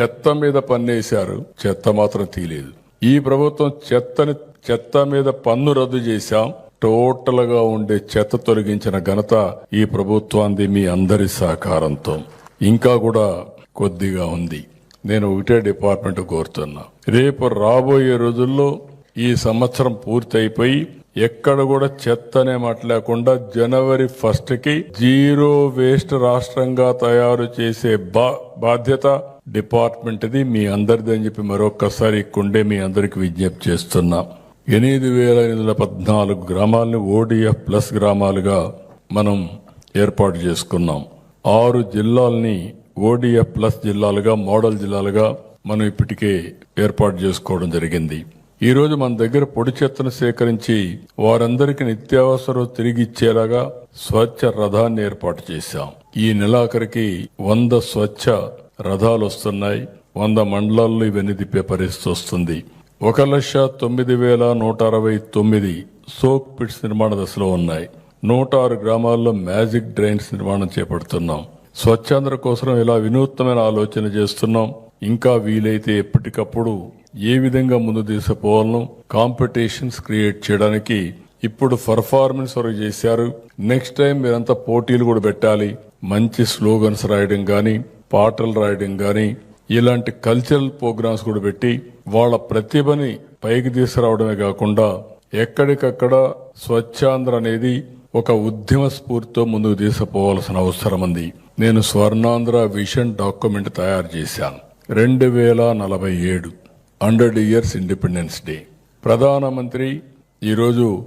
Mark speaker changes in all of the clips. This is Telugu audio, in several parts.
Speaker 1: చెత్త మీద పన్నేశారు. చెత్త మాత్రం తీయలేదు ఈ ప్రభుత్వం చెత్తని చెత్త మీద పన్ను రద్దు చేశాం. టోటల్గా ఉండే చెత్త తొలగించిన ఘనత ఈ ప్రభుత్వాన్ని మీ అందరి సహకారంతో. ఇంకా కూడా కొద్దిగా ఉంది. నేను ఒకటే డిపార్ట్మెంట్ కోరుతున్నా. రేపు రాబోయే రోజుల్లో ఈ సంవత్సరం పూర్తయిపోయి ఎక్కడ కూడా చెత్త అనే మాట లేకుండా జనవరి ఫస్ట్కి జీరో వేస్ట్ రాష్ట్రంగా తయారు చేసే బా- బాధ్యత డిపార్ట్మెంట్ ది మీ అందరిది అని చెప్పి మరొక్కసారి కుండే మీ అందరికి విజ్ఞప్తి చేస్తున్నా. ఎనిమిది వేల ఎనిమిది వందల పద్నాలుగు గ్రామాలను ఓడిఎఫ్ ప్లస్ గ్రామాలుగా మనం ఏర్పాటు చేసుకున్నాం. ఆరు జిల్లాల్ని ఓడిఎఫ్ ప్లస్ జిల్లాలుగా మోడల్ జిల్లాలుగా మనం ఇప్పటికే ఏర్పాటు చేసుకోవడం జరిగింది. ఈరోజు మన దగ్గర పొడి చెత్తను సేకరించి వారందరికీ నిత్యావసరం తిరిగి ఇచ్చేలాగా స్వచ్ఛ రథాన్ని ఏర్పాటు చేశాం. ఈ నెలాఖరికి వంద స్వచ్ఛ రథాలు వస్తున్నాయి. వంద మండలాల్లో ఇవన్నీ తిప్పే పరిస్థితి వస్తుంది. ఒక లక్ష తొమ్మిది వేల నూట అరవై తొమ్మిది సోక్ పిట్స్ నిర్మాణ దశలో ఉన్నాయి. నూట ఆరు గ్రామాల్లో మ్యాజిక్ డ్రైన్స్ నిర్మాణం చేపడుతున్నాం. స్వచ్ఛాంధ్ర కోసం ఇలా వినూత్నమైన ఆలోచన చేస్తున్నాం. ఇంకా వీలైతే ఎప్పటికప్పుడు ఏ విధంగా ముందు తీసుకుపోవాలను కాంపిటీషన్స్ క్రియేట్ చేయడానికి ఇప్పుడు పర్ఫార్మెన్స్ వరకు చేశారు. నెక్స్ట్ టైం మీరంతా పోటీలు కూడా పెట్టాలి. మంచి స్లోగన్స్ రాయడం కానీ పాటలు రాయడం కానీ ఇలాంటి కల్చరల్ ప్రోగ్రామ్స్ కూడా పెట్టి వాళ్ళ ప్రతిభని పైకి తీసుకురావడమే కాకుండా ఎక్కడికక్కడ స్వచ్ఛాంధ్ర అనేది ఒక ఉద్యమ స్ఫూర్తితో ముందుకు తీసుకుపోవాల్సిన అవసరం ఉంది. నేను స్వర్ణాంధ్ర విషన్ డాక్యుమెంట్ తయారు చేశాను. రెండు వేల నలభై ఏడు. Hundred years independence day. ప్రధానమంత్రి ఈరోజు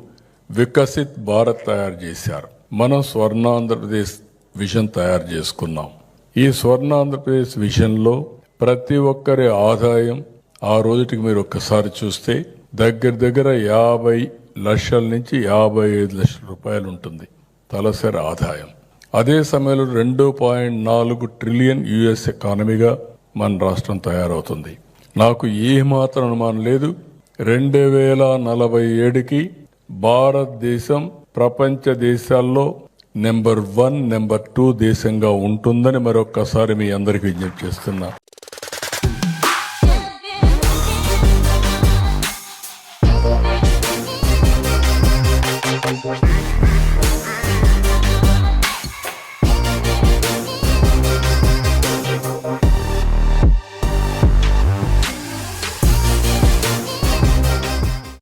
Speaker 1: వికసిత్ భారత్ తయారు చేశారు. మనం స్వర్ణ ఆంధ్రప్రదేశ్ విజన్ తయారు చేసుకున్నాం. ఈ స్వర్ణ ఆంధ్రప్రదేశ్ విజన్లో ప్రతి ఒక్కరి ఆదాయం ఆ రోజుటికి మీరు ఒక్కసారి చూస్తే దగ్గర దగ్గర యాభై లక్షల నుంచి యాభై ఐదు లక్షల రూపాయలు ఉంటుంది తలసరి ఆదాయం. అదే సమయంలో రెండు పాయింట్ నాలుగు ట్రిలియన్ యుఎస్ ఎకానమీగా మన రాష్ట్రం తయారవుతుంది. నాకు ఏమాత్రం అనుమానం లేదు. రెండు వేల నలభై ఏడుకి భారతదేశం ప్రపంచ దేశాల్లో నెంబర్ వన్ నెంబర్ టూ దేశంగా ఉంటుందని మరొక్కసారి మీ అందరికి విజ్ఞప్తి చేస్తున్నా.